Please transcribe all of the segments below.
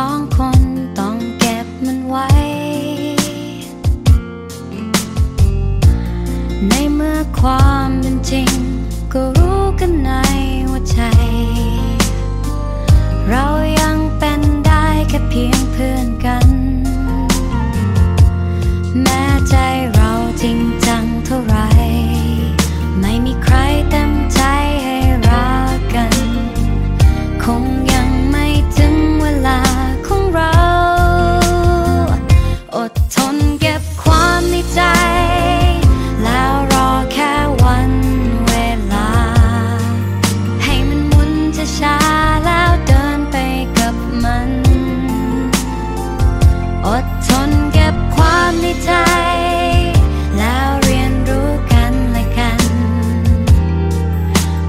สองคนต้องเก็บมันไว้ ในเมื่อความเป็นจริง ก็รู้กันในหัวใจ เรายังเป็นได้แค่เพียงเพื่อนกัน อดทนเก็บความในใจ แล้วเรียนรู้กันและกัน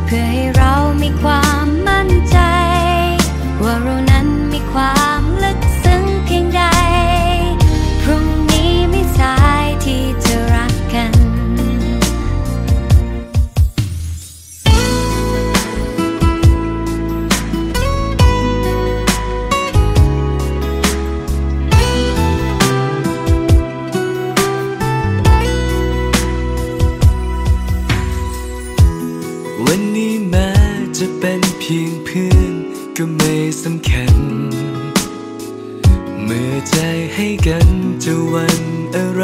เพื่อ วันนี้แม้จะเป็นเพียงเพื่อนก็ไม่สำคัญ เมื่อใจให้กันจะวันอะไร